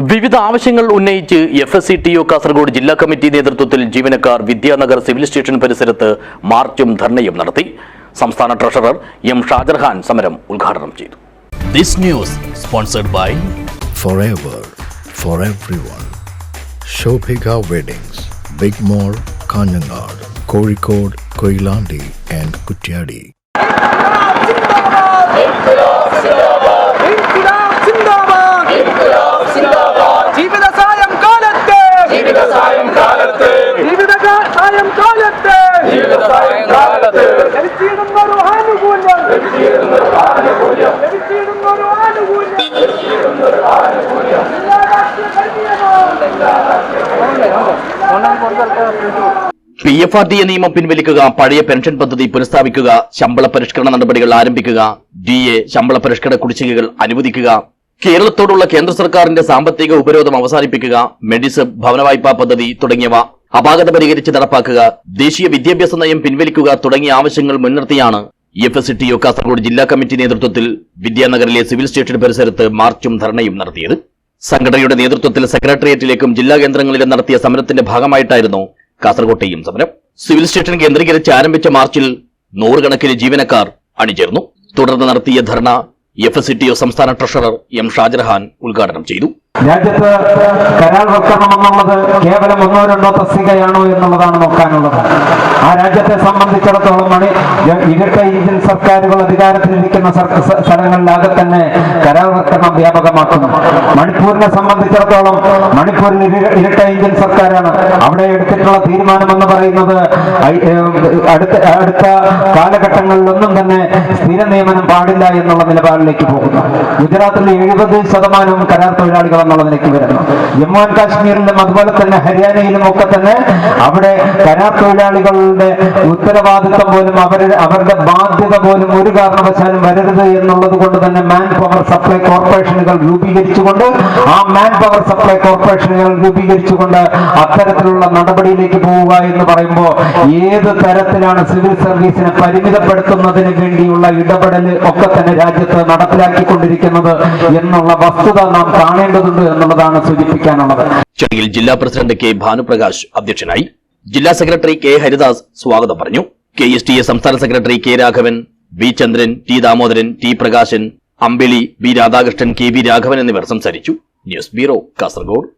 വിവിധ ആവശ്യങ്ങൾ ഉന്നയിച്ച് F S C T O Kasaragod ജില്ലാ കമ്മിറ്റി നേതൃത്വത്തിൽ ജീവനക്കാർ വിദ്യാനഗർ സിവിൽ സ്റ്റേഷൻ പരിസരത്ത് മാർച്ചും ധർണയും നടത്തി സംസ്ഥാന ട്രഷറർ എം ഷാജർഹാൻ സമരം ഉദ്ഘാടനം ചെയ്തു This news sponsored by forever for everyone. Shobhika Weddings, Big Mall, Kanyanad, Kozhikode, Koilandi and Kutyadi. Inquilab P F R D A നിയമം പിൻവലിക്കുക പഴയ പെൻഷൻ പദ്ധതി പുനഃസ്ഥാപിക്കുക ശമ്പള പരിഷ്കരണ നടപടികൾ ആരംഭിക്കുക ഡി എ ശമ്പള പരിഷ്കരണ കുടിശ്ശികകൾ അനുവദിക്കുക കേരളത്തോടുള്ള കേന്ദ്ര സർക്കാരിന്റെ സാമ്പത്തിക ഉപരോധം അവസാനിപ്പിക്കുക മെഡിസബ് ഭവന വായ്പാ പദ്ധതി തുടങ്ങിയവ അപാകത പരിഹരിച്ച് നടപ്പാക്കുക ദേശീയ വിദ്യാഭ്യാസ നയം പിൻവലിക്കുക തുടങ്ങിയ ആവശ്യങ്ങൾ മുൻനിർത്തിയാണ് F S T O Kasaragod ജില്ലാ കമ്മിറ്റി നേതൃത്വത്തിൽ വിദ്യാനഗറിലെ സിവിൽ സ്റ്റേഷൻ പരിസരത്ത് മാർച്ചും ധർണയും നടത്തിയത്. സംഘടനയുടെ നേതൃത്വത്തിൽ സെക്രട്ടേറിയറ്റിലേക്കും ജില്ലാ കേന്ദ്രങ്ങളിലും നടത്തിയ സമരത്തിന്റെ ഭാഗമായിട്ടായിരുന്നു കാസർകോട്ടെയും സമരം. സിവിൽ സ്റ്റേഷൻ കേന്ദ്രീകരിച്ച് ആരംഭിച്ച മാർച്ചിൽ നൂറുകണക്കിന് ജീവനക്കാർ അണിചേർന്നു. തുടർന്ന് നടത്തിയ ധർണ എഫ് എസ് ടി സംസ്ഥാന ട്രഷറർ എം ഷാജർഹാൻ ഉദ്ഘാടനം ചെയ്തു. രാജ്യത്ത് കരാർ വെക്കണമെന്നുള്ളത് കേവലം ഒന്നോ രണ്ടോ തസ്തികയാണോ എന്നുള്ളതാണ് നോക്കാനുള്ളത്. ആ രാജ്യത്തെ സംബന്ധിച്ചിടത്തോളം മണി ഇരട്ട ഇന്ത്യൻ സർക്കാരുകൾ അധികാരത്തിലിരിക്കുന്ന സ്ഥലങ്ങളിലാകെ തന്നെ കരാർവൽക്കരണം വ്യാപകമാക്കുന്നു. മണിപ്പൂരിനെ സംബന്ധിച്ചിടത്തോളം മണിപ്പൂരിൽ ഇര- ഇരട്ട ഇന്ത്യൻ സർക്കാരാണ്. അവിടെ എടുത്തിട്ടുള്ള തീരുമാനം എന്ന് പറയുന്നത് അടുത്ത അടുത്ത കാലഘട്ടങ്ങളിലൊന്നും തന്നെ സ്ഥിര നിയമനം പാടില്ല എന്നുള്ള നിലപാടിലേക്ക് പോകുന്നു. ഗുജറാത്തിൽ എഴുപത് ശതമാനവും കരാർ തൊഴിലാളികൾ എന്നുള്ള നിലയ്ക്ക് വരുന്നു. ജമ്മു ആൻഡ് കാശ്മീരിലും അതുപോലെ തന്നെ ഹരിയാനയിലും ഒക്കെ തന്നെ അവിടെ കരാർ തൊഴിലാളികളുടെ ഉത്തരവാദിത്തം പോലും അവരുടെ അവരുടെ ബാധ്യത പോലും ഒരു കാരണവശാലും വരരുത് എന്നുള്ളത് കൊണ്ട് തന്നെ മാൻ പവർ സപ്ലൈ കോർപ്പറേഷനുകൾ രൂപീകരിച്ചുകൊണ്ട് ആ മാൻ പവർ സപ്ലൈ കോർപ്പറേഷനുകൾ രൂപീകരിച്ചുകൊണ്ട് അത്തരത്തിലുള്ള നടപടിയിലേക്ക് പോവുക എന്ന് പറയുമ്പോൾ ഏത് തരത്തിലാണ് സിവിൽ സർവീസിനെ പരിമിതപ്പെടുത്തുന്നതിന് വേണ്ടിയുള്ള ഇടപെടൽ ഒക്കെ തന്നെ രാജ്യത്ത് നടപ്പിലാക്കിക്കൊണ്ടിരിക്കുന്നത് എന്നുള്ള വസ്തുത നാം കാണേണ്ടതുണ്ട് എന്നുള്ളതാണ് സൂചിപ്പിക്കാനുള്ളത്. ചടങ്ങിൽ ജില്ലാ പ്രസിഡന്റ് കെ ഭാനുപ്രകാശ് അധ്യക്ഷനായി ജില്ലാ സെക്രട്ടറി കെ ഹരിദാസ് സ്വാഗതം പറഞ്ഞു. കെ എസ് ടി എ സംസ്ഥാന secretary K Raghavan V Chandran T Damodaran T Prakashan Ambili B Radhakrishnan K V Raghavan എന്നിവർ സംസാരിച്ചു. News bureau Kasaragod.